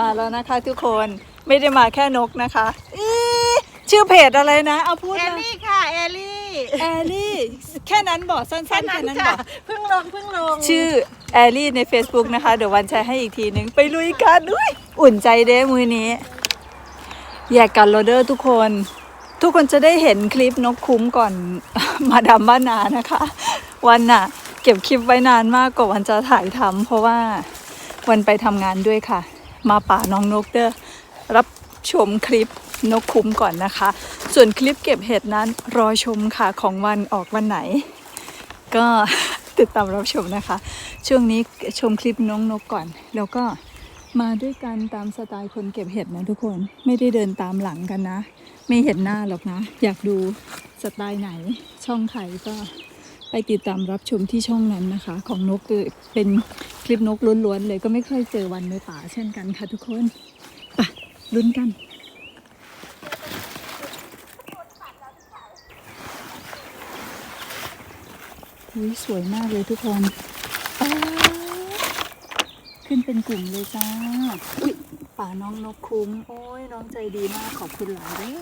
มาแล้วนะคะทุกคนไม่ได้มาแค่นกนะคะอีชื่อเพจอะไรนะ เอาพูดเอลมาลี่ค่ะเอลลี่แอลลี่แค่นั้นบอกสั้นๆแค่แค่นั้นนั้นค่ะบอกเพิ่งลงเพิ่งลงชื่อแอลลี่ใน Facebook นะคะ เดี๋ยววันแชร์ให้อีกทีนึง ไปลุยกันด้วยอุ่นใจเด้มือนี้ แยกกันโรเดอร์ทุกคน ทุกคนจะได้เห็นคลิปนกคุ้มก่อนมาดามบ้านนานะคะ วันน่ะ เก็บคลิปไว้นานมากกว่าวันจะถ่ายทำเพราะว่าวันไปทำงานด้วยค่ะ มาป่าน้องนกเด้อรับชมคลิปนกคุ้มก่อนนะคะ ส่วนคลิปเก็บเห็ดนั้นรอชมค่ะของวันออกวันไหน ก็ติดตามรับชมนะคะ ช่วงนี้ชมคลิปน้องนกก่อน แล้วก็มาด้วยกันตามสไตล์คนเก็บเห็ดนะทุกคนไม่ได้เดินตามหลังกันนะ ไม่เห็นหน้าหรอกนะ อยากดูสไตล์ไหนช่องใครก็ ไปติดตามรับชมที่ช่องนั้นนะคะ ของนกคือเป็นคลิปนกล้วนๆเลยก็ไม่เคยเจอวันในป่าเช่นกันค่ะทุกคนไปลุ้นกันอุ้ยสวยมากเลยทุกคนขึ้นเป็นกลุ่มเลยจ้าอุ้ยป่าน้องนกคุ้ม โอ้ยน้องใจดีมากขอบคุณหลายเลย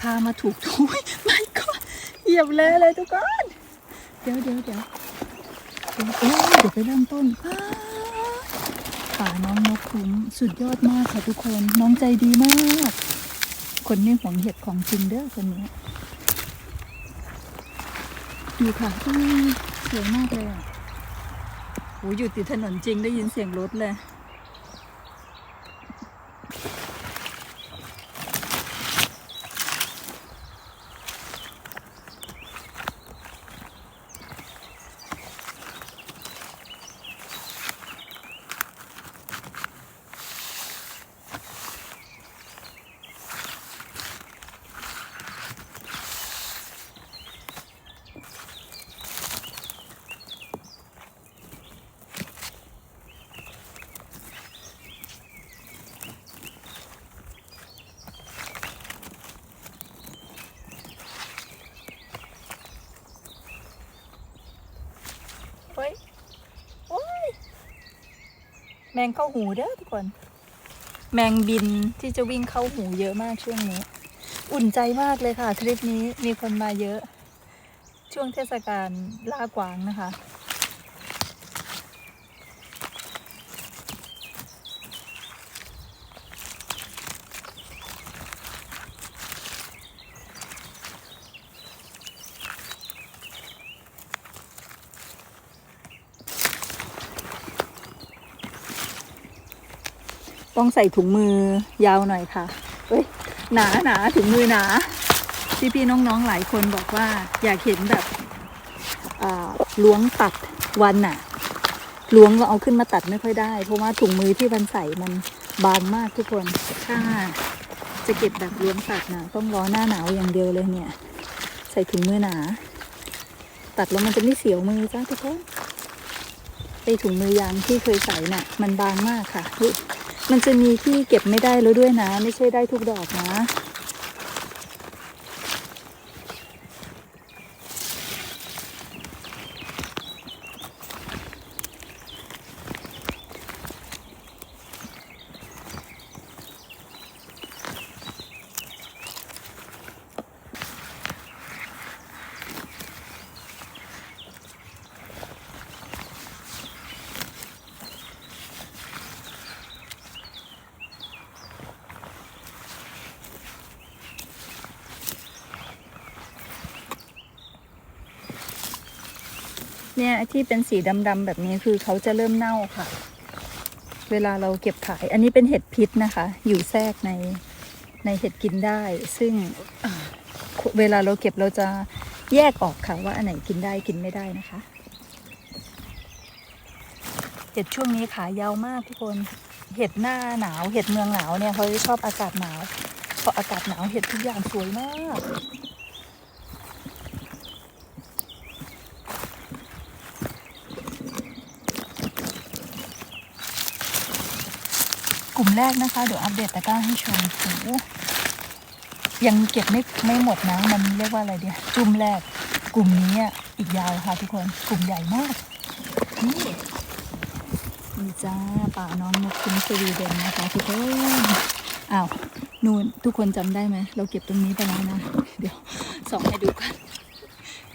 พามาถูกทุยไม่ก็เหยียบเลยเลยทุกคน เดี๋ยวเดี๋ยวเดี๋ยวเดี๋ยวเอ้เดี๋ยวไปเริ่มต้นอ้าป่าน้องนกคุ้มสุดยอดมากค่ะทุกคนน้องใจดีมาก คนไม่หวงเห็ดของจริงเด้อคนนี้ดูค่ะอุ้ยสวยมากเลยอะโหอยู่ติดถนนจริงได้ยินเสียงรถเลย มงเข้าหูเด้อทุกคน แมงบินที่จะวิ่งเข้าหูเยอะมากช่วงนี้ อุ่นใจมากเลยค่ะ ทริปนี้มีคนมาเยอะ ช่วงเทศกาลล่ากวางนะคะ ต้องใส่ถุงมือยาวหน่อยค่ะ เอ้ย หนาหนาถุงมือหนา พี่พี่น้องๆหลายคนบอกว่า อยากเห็นแบบล้วงตัดวันน่ะล้วงเราเอาขึ้นมาตัดไม่ค่อยได้ เพราะว่าถุงมือที่วันใส่มันบางมากทุกคน ถ้าจะเก็บแบบล้วงตัดนะต้องรอหน้าหนาวอย่างเดียวเลยเนี่ย ใส่ถุงมือหนา ตัดแล้วมันจะไม่เสียวมือจ้าทุกคนไอถุงมือยางที่เคยใส่น่ะ มันบางมากค่ะ มันจะมีที่เก็บไม่ได้แล้วด้วยนะ ไม่ใช่ได้ทุกดอกนะ ที่เป็นสีดำๆแบบนี้คือเขาจะเริ่มเน่าค่ะ เวลาเราเก็บขาย อันนี้เป็นเห็ดพิษนะคะ อยู่แทรกในในเห็ดกินได้ ซึ่งเวลาเราเก็บเราจะแยกออกค่ะว่าอันไหนกินได้กินไม่ได้นะคะ เห็ดช่วงนี้ขายาวมากทุกคน เห็ดหน้าหนาว เห็ดเมืองหนาวเนี่ยเขาจะชอบอากาศหนาวพออากาศหนาวเห็ดทุกอย่างสวยมาก กลุ่มแรกนะคะ เดี๋ยวอัปเดตตะกร้าให้ชมโอ้ยังเก็บไม่ไม่หมดนะ มันเรียกว่าอะไรเดียจุ่มแรก กลุ่มนี้อีกยาวค่ะทุกคน กลุ่มใหญ่มาก นี่นี่จ้าป่าน้องนกคุ้มสวีเดนนะคะทุกคนอ้าวนูนทุกคนจำได้ไหม เราเก็บตรงนี้ไปแล้วนะ เดี๋ยวส่องให้ดูกัน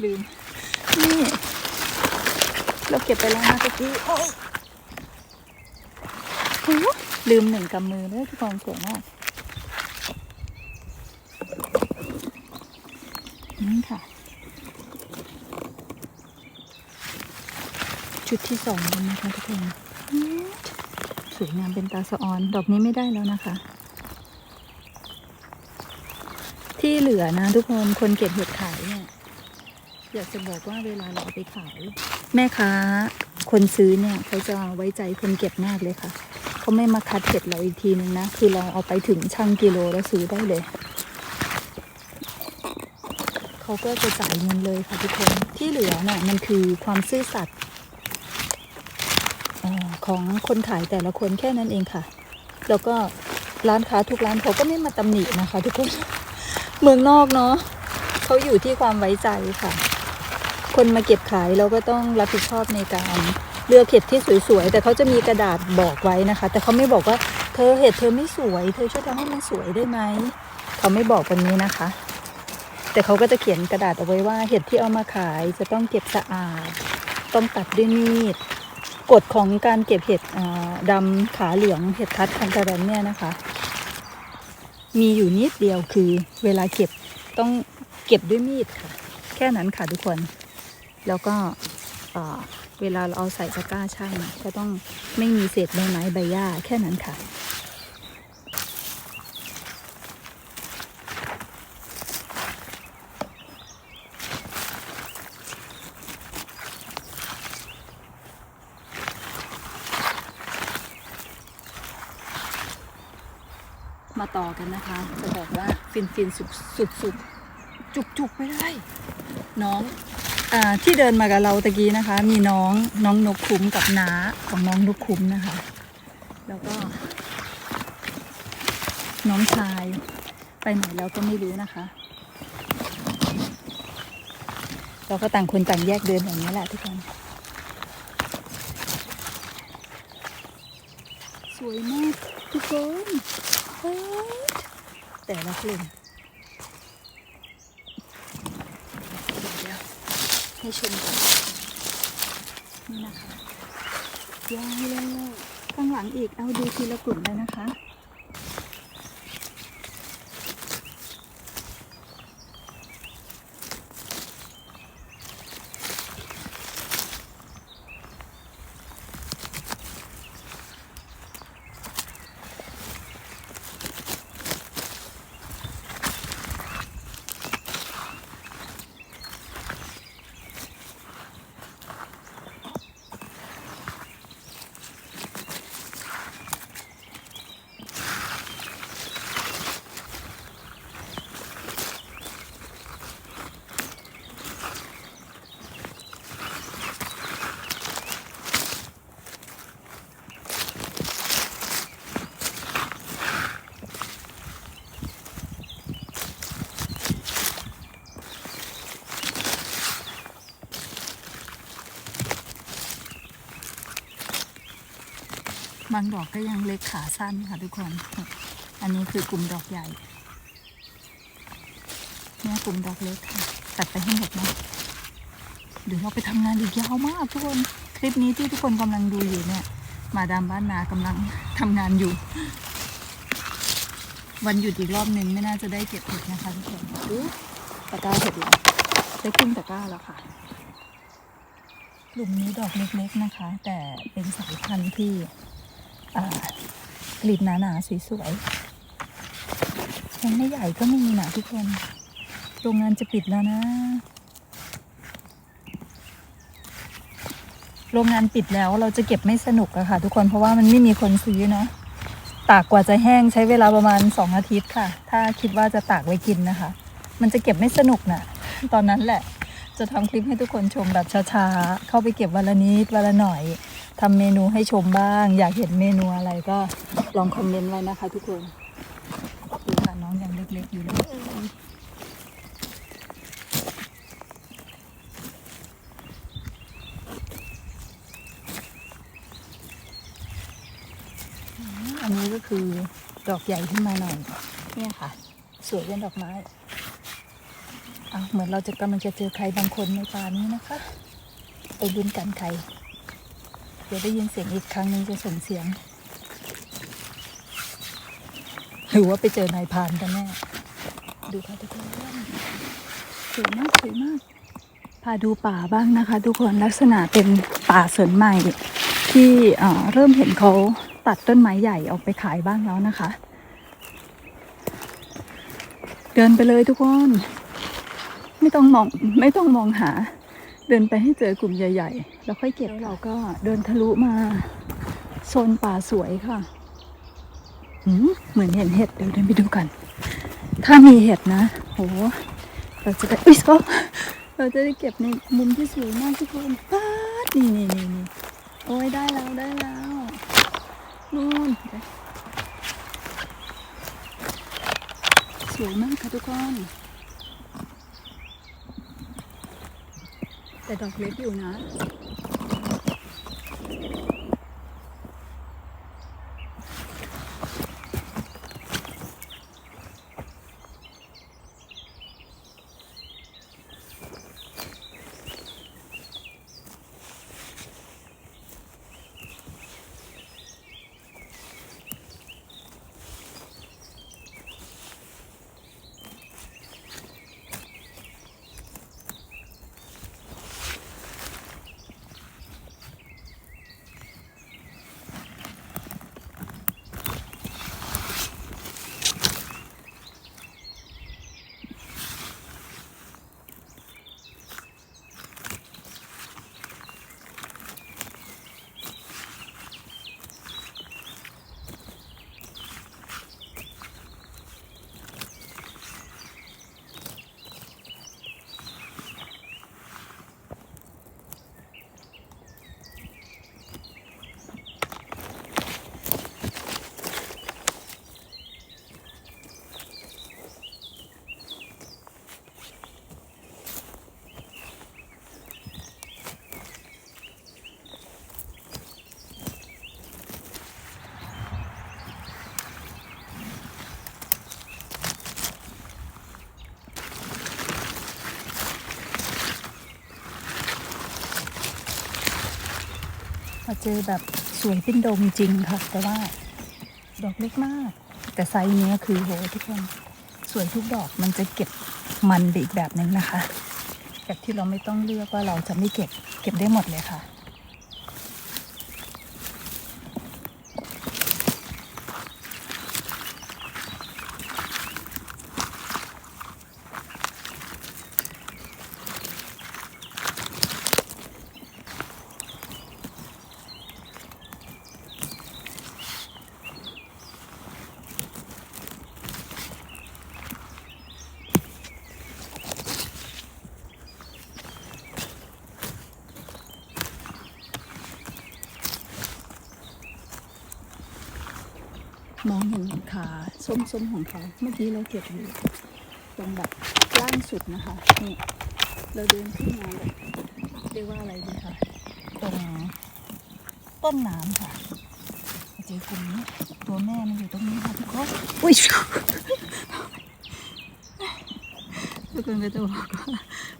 ลืม นี่ เราเก็บไปแล้วนะตะกี้โอ๊ยโอ้ ลืมหนึ่งกำมือเลยทุกคนสวยมากนี่ค่ะ ชุดที่สองแล้วนะคะทุกคนสวยงามเป็นตาสะออน ดอกนี้ไม่ได้แล้วนะคะ ที่เหลือนะทุกคนคนเก็บเห็ดขายเนี่ยอยากจะบอกว่าเวลาเราเอาไปขาย แม่ค้าคนซื้อเนี่ยเขาจะไว้ใจคนเก็บมากเลยค่ะ เขาไม่มาคัดเห็ดเราอีกทีนึงนะ คือเราเอาไปถึงช่างกิโลแล้วซื้อได้เลย เขาก็จะจ่ายเงินเลยค่ะทุกคนที่เหลือน่ะมันคือความซื่อสัตย์ของคนขายแต่ละคนแค่นั้นเองค่ะ แล้วก็ร้านค้าทุกร้านเขาก็ไม่มาตำหนินะคะ ทุกคนเมืองนอกเนาะเขาอยู่ที่ความไว้ใจค่ะ คนมาเก็บขายเราก็ต้องรับผิดชอบในการ เลือเห็ดที่สวยๆ แต่เขาจะมีกระดาษบอกไว้นะคะ แต่เขาไม่บอกว่าเธอเห็ดเธอไม่สวย เธอช่วยทำให้มันสวยได้ไหมเขาไม่บอกแบบนี้นะคะ แต่เขาก็จะเขียนกระดาษเอาไว้ว่าเห็ดที่เอามาขายจะต้องเก็บสะอาด ต้องตัดด้วยมีดกฎของการเก็บเห็ดอ่าดำขาเหลืองเห็ดทัดคันตะแรนเนี่ยนะคะ มีอยู่นิดเดียวคือเวลาเก็บต้องเก็บด้วยมีดค่ะ แค่นั้นค่ะทุกคน แล้วก็ เวลาเราเอาใส่ตะกร้าช่างก็ต้องไม่มีเศษใบไม้ใบหญ้าแค่นั้นค่ะมาต่อกันนะคะ จะบอกว่าฟินฟินสุดสุดสุดจุกจุกไปเลยน้อง ที่เดินมากับเราตะกี้นะคะ มีน้องน้องนกคุ้มกับน้าของน้องนกคุ้มนะคะ แล้วก็ น้องชายไปไหนแล้วก็ไม่รู้นะคะ เราก็ต่างคนต่างแยกเดินอย่างนี้แหละทุกคนสวยมากทุกคนแต่ละกลุ่มเดี๋ยวๆ ให้ชมกันนี่นะคะยาวเลยข้างหลังอีกเอาดูทีละกลุ่มเลยนะคะ บางดอกก็ยังเล็กขาสั้นค่ะทุกคน อันนี้คือกลุ่มดอกใหญ่ เนี่ยกลุ่มดอกเล็กค่ะ ตัดไปให้หมดนะเดี๋ยวเราไปทำงานอีกยาวมากทุกคน คลิปนี้ที่ทุกคนกำลังดูอยู่เนี่ย มาดามบ้านนากำลังทำงานอยู่ วันหยุดอีกรอบหนึ่งไม่น่าจะได้เก็บเห็ดนะคะทุกคนดูตะกร้าเห็ดแล้วได้ครึ่งตะกร้าแล้วค่ะกลุ่มนี้ดอกเล็กๆนะคะ แต่เป็นสายพันธุ์ที่ กลีบหนาๆสวยๆยังไม่ใหญ่ก็มีนะทุกคน โรงงานจะปิดแล้วนะ โรงงานปิดแล้วเราจะเก็บไม่สนุกอะค่ะ ทุกคนเพราะว่ามันไม่มีคนซื้อเนาะ ตากกว่าจะแห้งใช้เวลาประมาณสองอาทิตย์ค่ะ ถ้าคิดว่าจะตากไว้กินนะคะ มันจะเก็บไม่สนุกน่ะ ตอนนั้นแหละ จะทำคลิปให้ทุกคนชมแบบช้าๆ เข้าไปเก็บวันละนิดวันละหน่อย ทำเมนูให้ชมบ้าง อยากเห็นเมนูอะไรก็ลองคอมเมนต์ไว้นะคะทุกคนดูค่ะน้องยังเล็กๆอยู่เลยอันนี้ก็คือดอกใหญ่ขึ้นมาหน่อยเนี่ยค่ะ สวยเป็นดอกไม้อะเหมือนเราจะกำลังจะเจอใครบางคนในป่านี้นะคะ ไปบุญกันใคร เดี๋ยวได้ยินเสียงอีกครั้งนึงจะส่งเสียง หรือว่าไปเจอนายพานกันแน่ ดูค่ะทุกคนสวยมากสวยมาก พาดูป่าบ้างนะคะ ทุกคนลักษณะเป็นป่าเสรินใหม่ ที่เริ่มเห็นเขาตัดต้นไม้ใหญ่ออกไปขายบ้างแล้วนะคะ เดินไปเลยทุกคน ไม่ต้องมองไม่ต้องมองหา เดินไปให้เจอกลุ่มใหญ่ ๆ แล้วค่อยเก็บแล้วเราก็เดินทะลุมาโซนป่าสวยค่ะหืมเหมือนเห็นเห็ดเดี๋ยวเดินไปดูกัน ถ้ามีเห็ดนะโหเราจะได้อุ้ยโอ๊ะเราจะได้เก็บในมุมที่สวยมากทุกคนป๊าดนี่นี่นี่นี่โอ้ยได้แล้วได้แล้วนู่นสวยมากค่ะทุกคน แต่ดอกเล็กอยู่นะ เจอแบบสวยเป็นโดมจริงค่ะ แต่ว่าดอกเล็กมาก แต่ไซส์เนี้ยคือโหทุกคนสวยทุกดอกมันจะเก็บมันไปอีกแบบหนึ่งนะคะ แบบที่เราไม่ต้องเลือกว่าเราจะไม่เก็บเก็บได้หมดเลยค่ะ องเห็นขาส้มๆของเขา เมื่อกี้เราเก็บอยู่ตรงแบบล่างสุดนะคะนี่เราเดินขึ้นมาแบบเรียกว่าอะไรดีคะตรงต้นน้ำค่ะเจอกลุ่มนี้ตัวแม่มันอยู่ตรงนี้ค่ะทุกคนอุ้ยทุกคนก็จะบอกว่า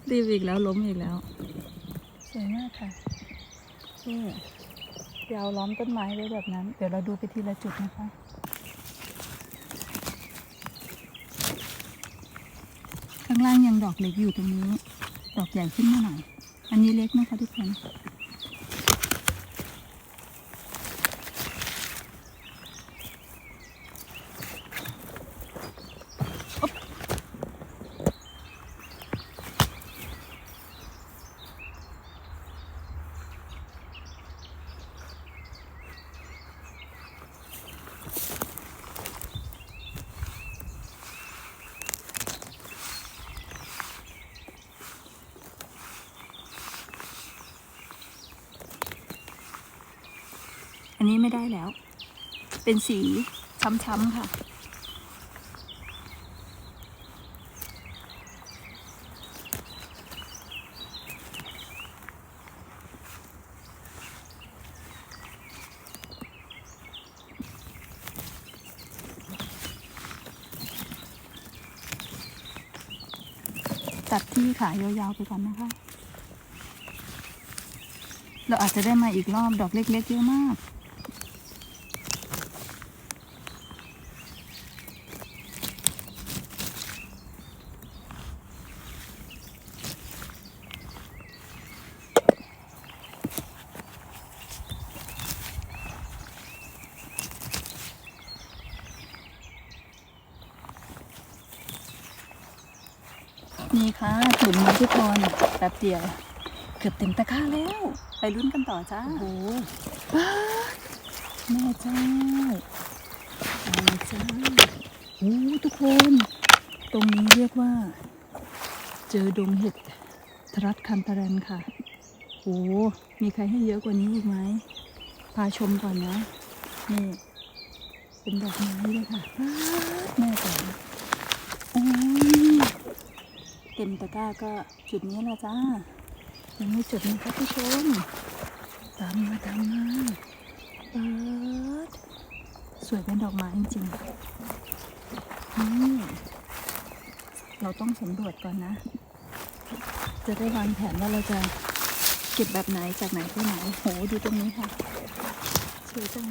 รีบอีกแล้วล้มอีกแล้ว สวยมากค่ะนี่ยาวล้อมต้นไม้ไว้แบบนั้น เดี๋ยวเราดูไปทีละจุดนะคะางล่างยังดอกเล็กอยู่ตรงนี้ ดอกใหญ่ขึ้นมาหน่อย อันนี้เล็กนะคะทุกคน ไม่ได้แล้ว เป็นสีช้ำๆค่ะ ตัดที่ขายาวๆไปก่อนนะคะ เราอาจจะได้มาอีกรอบดอกเล็กๆเยอะมาก ป๊บเดียว เกือบเต็มตะกร้าแล้ว ไปลุ้นกันต่อจ้าโอ้โหแม่เจ้าแม่เจ้าโอ้ทุกคน ตรงนี้เรียกว่า เจอดงเห็ดทรัสคันตะแรนค่ะโอ้มีใครให้เยอะกว่านี้อีกไหม พาชมก่อนนะ นี่ เป็นดอกไม้เลยค่ะแม่จ๋าโอ้ย เต็มตะกร้าก็จุดนี้แหละจ้ายังไม่จุดนี้ครับผู้ชมตามมาตามมาเปิดสวยเป็นดอกไม้จริงๆนี่เราต้องสำรวจก่อนนะ จะได้วางแผนว่าเราจะเก็บแบบไหนจากไหนไปไหนโหดูตรงนี้ค่ะสวยจัง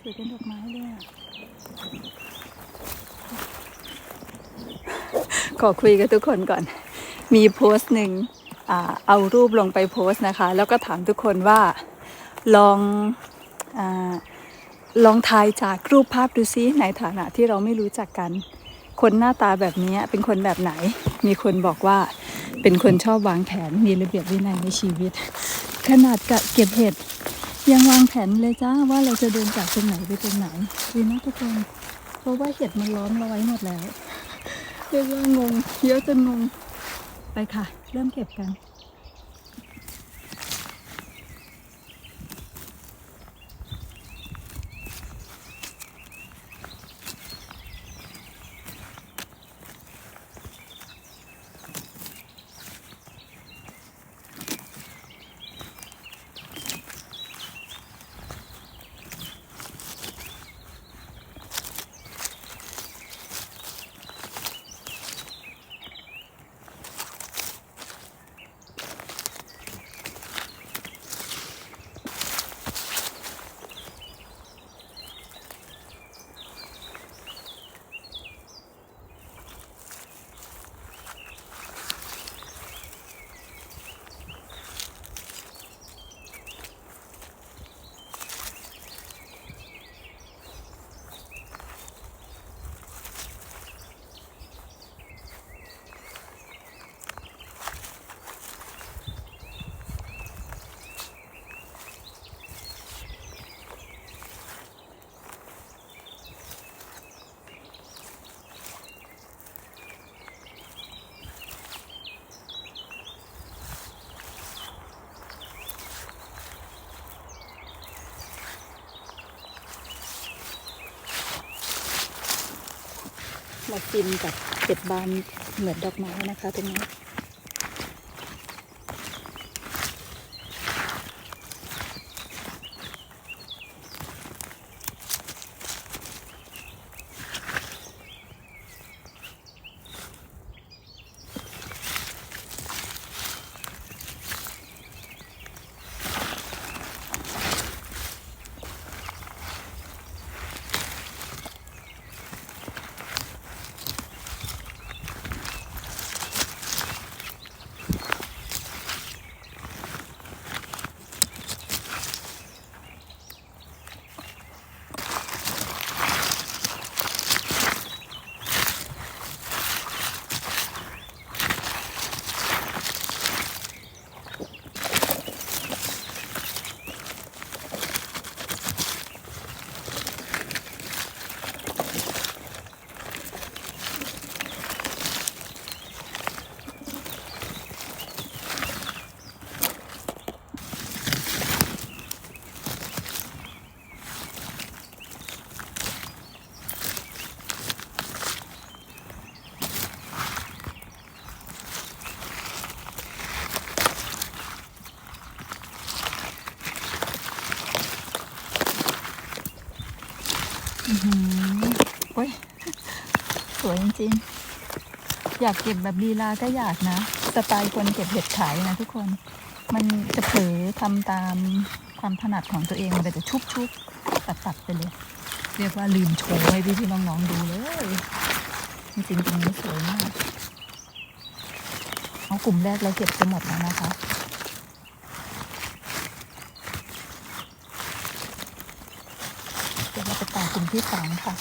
สวยเป็นดอกไม้เลยอะ ขอคุยกับทุกคนก่อน มีโพสต์หนึ่งอเอารูปลงไปโพสต์นะคะ แล้วก็ถามทุกคนว่าลองอลองทายจากรูปภาพดูซิในฐานะที่เราไม่รู้จักกัน คนหน้าตาแบบนี้เป็นคนแบบไหน มีคนบอกว่าเป็นคนชอบวางแผนมีระเบียบวินัยในชีวิต ขนาดกะเก็บเห็ดยังวางแผนเลยจ้าว่าเราจะเดินจากตรงไหนไปตรงไหนดีนะทุกคน เพราะว่าเห็ดมันล้อมเราไว้หมดแล้ว เรียกว่างงเยอะจนงง ไปค่ะ เริ่มเก็บกัน มากินกับเก็บบานเหมือนดอกไม้นะคะตรงนี้ โอ้ย สวยจริงๆ อยากเก็บแบบลีลาก็อยากนะ สไตล์คนเก็บเห็ดขายนะทุกคน มันจะเผลอทำตามความถนัดของตัวเอง มันจะชุบชุบตัดตัดไปเลย เรียกว่าลืมโชว์ให้พี่พี่น้องๆดูเลย จริงๆตรงนี้สวยมาก เอากลุ่มแรกเราเก็บจะหมดแล้วนะคะ เดี๋ยวเราไปต่อกลุ่ม ที่สองค่ะ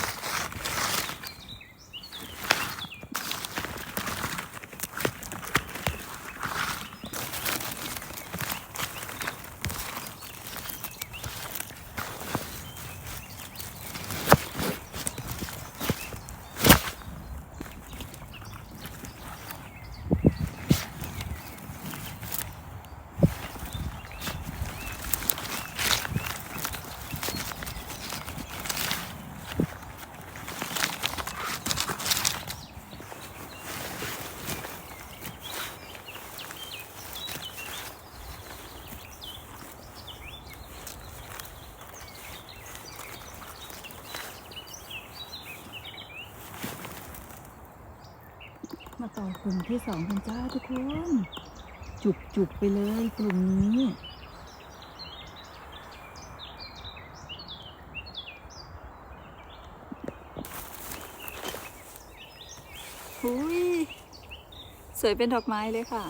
ลุ่มที่สองกันจ้าทุกคน จุกจุกไปเลยกลุ่มนี้ หุยสวยเป็นดอกไม้เลยค่ะ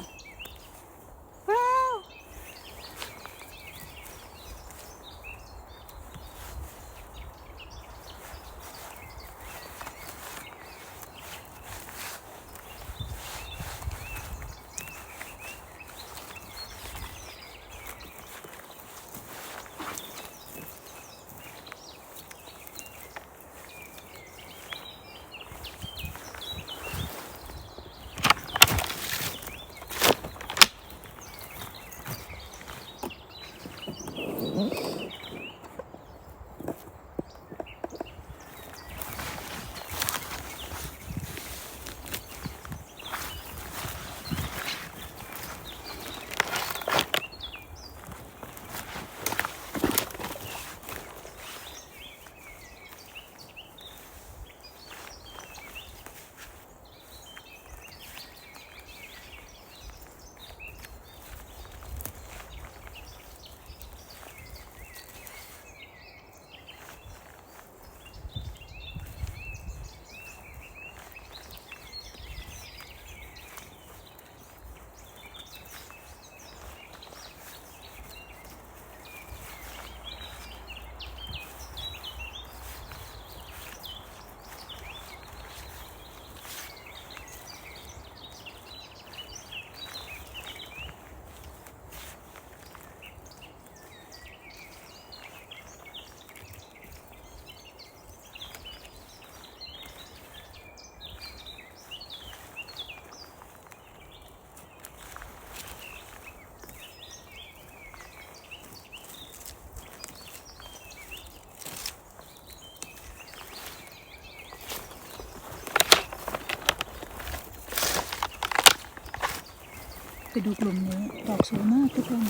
ไปดูกลุ่มนี้ดอกสวยมากทุกคน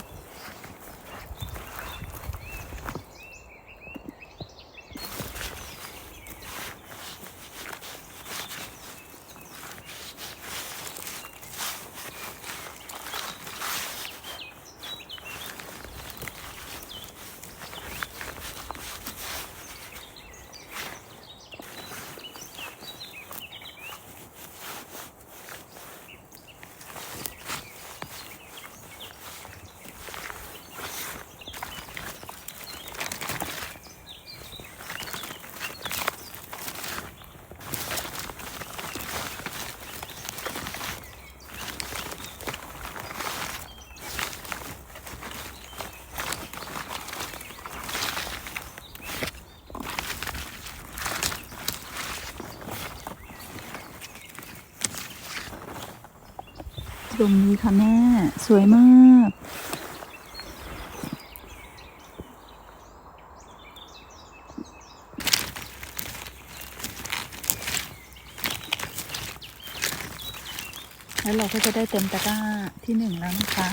ตรงนี้ค่ะแม่ สวยมากแล้วเราก็จะได้เต็มตะกร้าที่หนึ่งแล้วนะคะ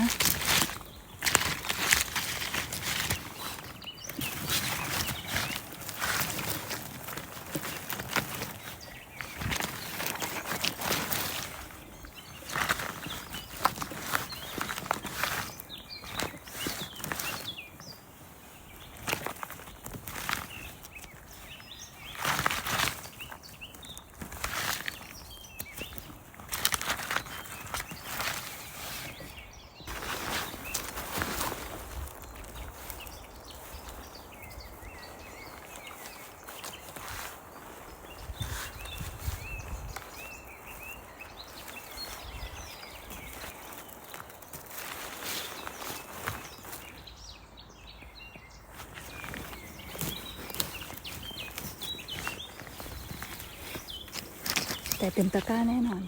แต่เต็มตะกร้าแน่นอน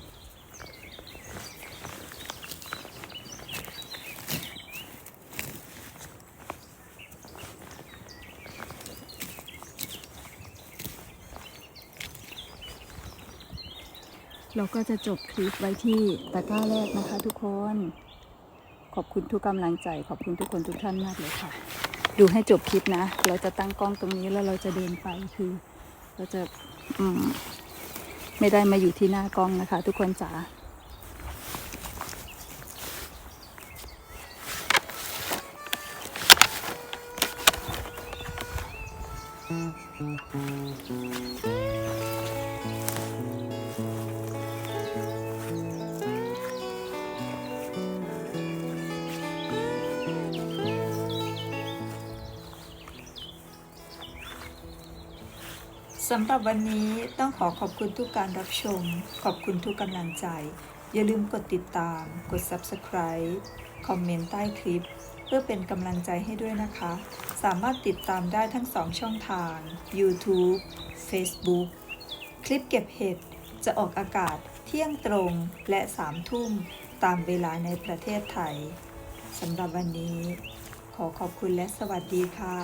เราก็จะจบคลิปไว้ที่ตะกร้าแรกนะคะทุกคน ขอบคุณทุกกำลังใจ ขอบคุณทุกคนทุกท่านมากเลยค่ะ ดูให้จบคลิปนะ เราจะตั้งกล้องตรงนี้แล้วเราจะเดินไปคือ เราจะ อืม ไม่ได้มาอยู่ที่หน้ากล้องนะคะ ทุกคนจ๋า หรับวันนี้ต้องขอขอบคุณทุกการรับชม ขอบคุณทุกกำลังใจ อย่าลืมกดติดตาม กด Subscribe คอมเมนต์ใต้คลิป เพื่อเป็นกำลังใจให้ด้วยนะคะ สามารถติดตามได้ทั้งสองช่องทาง YouTube Facebook คลิปเก็บเห็ดจะออกอากาศเที่ยงตรงและสามทุ่มตามเวลาในประเทศไทยสำหรับวันนี้ ขอขอบคุณและสวัสดีค่ะ